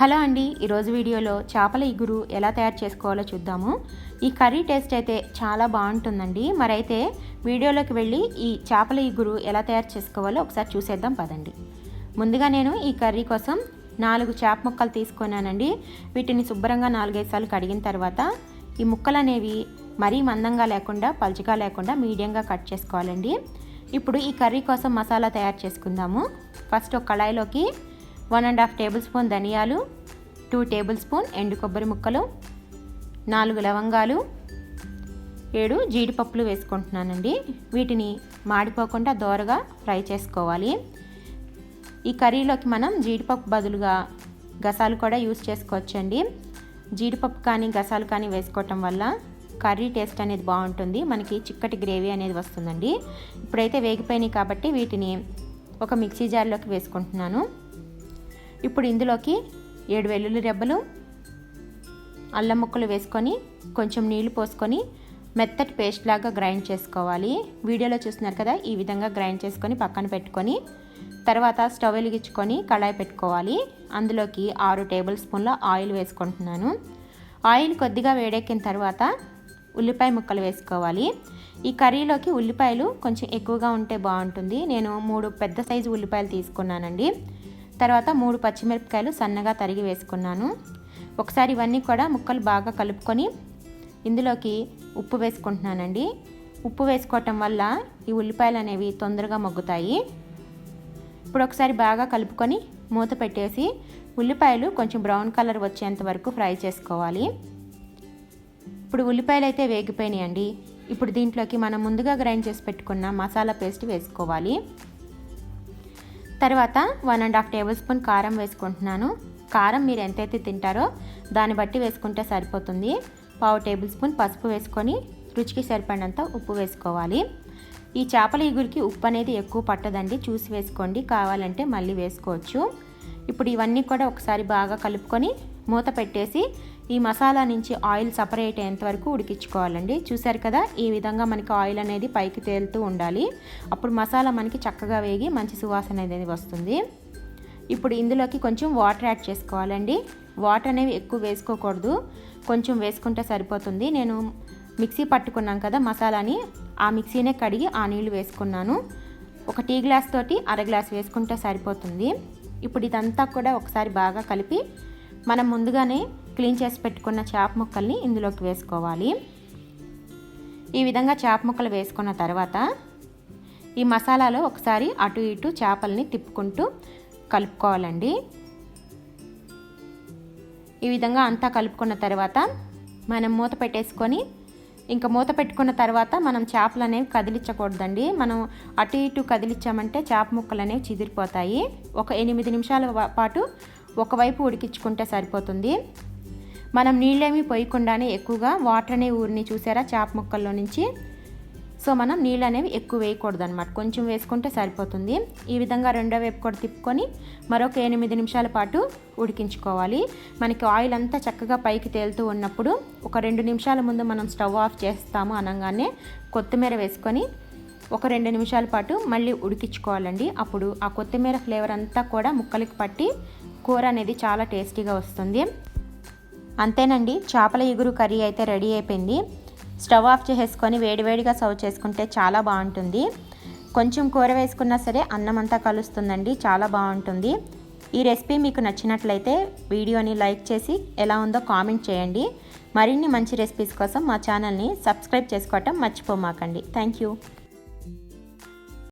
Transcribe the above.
Hello అండి ఈరోజు వీడియోలో చేపల ఇగురు ఎలా తయారు చేసుకోవాలో చూద్దాము. ఈ కర్రీ టేస్ట్ అయితే చాలా బాగుంటుందండి. మరైతే వీడియోలోకి వెళ్ళి ఈ చేపల ఇగురు ఎలా తయారు చేసుకోవాలో ఒకసారి చూసేద్దాం పదండి. ముందుగా నేను ఈ కర్రీ కోసం నాలుగు చేప ముక్కలు తీసుకున్నానండి. వీటిని శుభ్రంగా నాలుగైదు సార్లు కడిగిన తర్వాత ఈ ముక్కలు అనేవి మరీ మందంగా లేకుండా పలుచగా లేకుండా మీడియంగా కట్ చేసుకోవాలండి. ఇప్పుడు ఈ కర్రీ కోసం మసాలా తయారు చేసుకుందాము. ఫస్ట్ ఒక కళాయిలోకి one and half tablespoon ధనియాలు టూ టేబుల్ స్పూన్ ఎండు కొబ్బరి ముక్కలు నాలుగు లవంగాలు ఏడు జీడిపప్పులు వేసుకుంటున్నానండి. వీటిని మాడిపోకుండా దోరగా ఫ్రై చేసుకోవాలి. ఈ కర్రీలోకి మనం జీడిపప్పు బదులుగా గసాలు కూడా యూస్ చేసుకోవచ్చండి. జీడిపప్పు కానీ గసాలు కానీ వేసుకోవటం వల్ల కర్రీ టేస్ట్ అనేది బాగుంటుంది. మనకి చిక్కటి గ్రేవీ అనేది వస్తుందండి. ఇప్పుడైతే వేగిపోయినాయి కాబట్టి వీటిని ఒక మిక్సీ జార్లోకి వేసుకుంటున్నాను. ఇప్పుడు ఇందులోకి ఏడు వెల్లుల్లి రెబ్బలు అల్లం ముక్కలు వేసుకొని కొంచెం నీళ్ళు పోసుకొని మెత్తటి పేస్ట్ లాగా గ్రైండ్ చేసుకోవాలి. వీడియోలో చూస్తున్నారు కదా ఈ విధంగా గ్రైండ్ చేసుకొని పక్కన పెట్టుకొని తర్వాత స్టవ్ వెలిగించుకొని కళాయి పెట్టుకోవాలి. అందులోకి ఆరు టేబుల్ స్పూన్ల ఆయిల్ వేసుకుంటున్నాను. ఆయిల్ కొద్దిగా వేడెక్కిన తర్వాత ఉల్లిపాయ ముక్కలు వేసుకోవాలి. ఈ కర్రీలోకి ఉల్లిపాయలు కొంచెం ఎక్కువగా ఉంటే బాగుంటుంది. నేను మూడు పెద్ద సైజు ఉల్లిపాయలు తీసుకున్నానండి. తర్వాత మూడు పచ్చిమిరపకాయలు సన్నగా తరిగి వేసుకున్నాను. ఒకసారి ఇవన్నీ కూడా ముక్కలు బాగా కలుపుకొని ఇందులోకి ఉప్పు వేసుకుంటున్నానండి. ఉప్పు వేసుకోవటం వల్ల ఈ ఉల్లిపాయలు అనేవి తొందరగా మొగ్గుతాయి. ఇప్పుడు ఒకసారి బాగా కలుపుకొని మూత పెట్టేసి ఉల్లిపాయలు కొంచెం బ్రౌన్ కలర్ వచ్చేంత వరకు ఫ్రై చేసుకోవాలి. ఇప్పుడు ఉల్లిపాయలు అయితే వేగిపోయినాయండి. ఇప్పుడు దీంట్లోకి మనం ముందుగా గ్రైండ్ చేసి పెట్టుకున్న మసాలా పేస్ట్ వేసుకోవాలి. తర్వాత one and half tablespoon కారం వేసుకుంటున్నాను. కారం మీరు ఎంతైతే తింటారో దాన్ని బట్టి వేసుకుంటే సరిపోతుంది. పావు టేబుల్ స్పూన్ పసుపు వేసుకొని రుచికి సరిపడినంత ఉప్పు వేసుకోవాలి. ఈ చేపల ఇగురికి ఉప్పు అనేది ఎక్కువ పట్టదండి. చూసి వేసుకోండి. కావాలంటే మళ్ళీ వేసుకోవచ్చు. ఇప్పుడు ఇవన్నీ కూడా ఒకసారి బాగా కలుపుకొని మూత పెట్టేసి ఈ మసాలా నుంచి ఆయిల్ సపరేట్ అయ్యేంత వరకు ఉడికించుకోవాలండి. చూసారు కదా ఈ విధంగా మనకి ఆయిల్ అనేది పైకి తేలుతూ ఉండాలి. అప్పుడు మసాలా మనకి చక్కగా వేగి మంచి సువాసన అనేది వస్తుంది. ఇప్పుడు ఇందులోకి కొంచెం వాటర్ యాడ్ చేసుకోవాలండి. వాటర్ అనేవి ఎక్కువ వేసుకోకూడదు. కొంచెం వేసుకుంటే సరిపోతుంది. నేను మిక్సీ పట్టుకున్నాం కదా మసాలాని ఆ మిక్సీనే కడిగి ఆ నీళ్ళు వేసుకున్నాను. ఒక టీ గ్లాస్ తోటి అర గ్లాస్ వేసుకుంటే సరిపోతుంది. ఇప్పుడు ఇదంతా కూడా ఒకసారి బాగా కలిపి మనం ముందుగానే క్లీన్ చేసి పెట్టుకున్న చేప ముక్కల్ని ఇందులోకి వేసుకోవాలి. ఈ విధంగా చేప ముక్కలు వేసుకున్న తర్వాత ఈ మసాలాలో ఒకసారి అటు ఇటు చేపల్ని తిప్పుకుంటూ కలుపుకోవాలండి. ఈ విధంగా అంతా కలుపుకున్న తర్వాత మనం మూత పెట్టేసుకొని ఇంకా మూత పెట్టుకున్న తర్వాత మనం చేపలు అనేవి కదిలించకూడదండి. మనం అటు ఇటు కదిలించామంటే చేప ముక్కలు అనేవి చిదిరిపోతాయి. ఒక ఎనిమిది నిమిషాల పాటు ఒకవైపు ఉడికించుకుంటే సరిపోతుంది. మనం నీళ్ళేమీ పోయకుండానే ఎక్కువగా వాటర్ అనే ఊరిని చూసారా? చేప ముక్కల్లో నుంచి. సో మనం నీళ్ళు అనేవి ఎక్కువ వేయకూడదు అనమాట కొంచెం వేసుకుంటే సరిపోతుంది. ఈ విధంగా రెండో వైపు కూడా తిప్పుకొని మరొక ఎనిమిది నిమిషాల పాటు ఉడికించుకోవాలి. మనకి ఆయిల్ అంతా చక్కగా పైకి తేలుతూ ఉన్నప్పుడు ఒక రెండు నిమిషాల ముందు మనం స్టవ్ ఆఫ్ చేస్తాము అనగానే కొత్తిమీర వేసుకొని ఒక రెండు నిమిషాల పాటు మళ్ళీ ఉడికించుకోవాలండి. అప్పుడు ఆ కొత్తిమీర ఫ్లేవర్ అంతా కూడా ముక్కలకి పట్టి కూర అనేది చాలా టేస్టీగా వస్తుంది. అంతేనండి చేపల ఇగురు కర్రీ అయితే రెడీ అయిపోయింది. స్టవ్ ఆఫ్ చేసేసుకొని వేడివేడిగా సర్వ్ చేసుకుంటే చాలా బాగుంటుంది. కొంచెం కూర వేసుకున్నా సరే అన్నం అంతా కలుస్తుందండి చాలా బాగుంటుంది. ఈ రెసిపీ మీకు నచ్చినట్లయితే వీడియోని లైక్ చేసి ఎలా ఉందో కామెంట్ చేయండి. మరిన్ని మంచి రెసిపీస్ కోసం మా ఛానల్ని సబ్స్క్రైబ్ చేసుకోవటం మర్చిపోమాకండి. Thank you.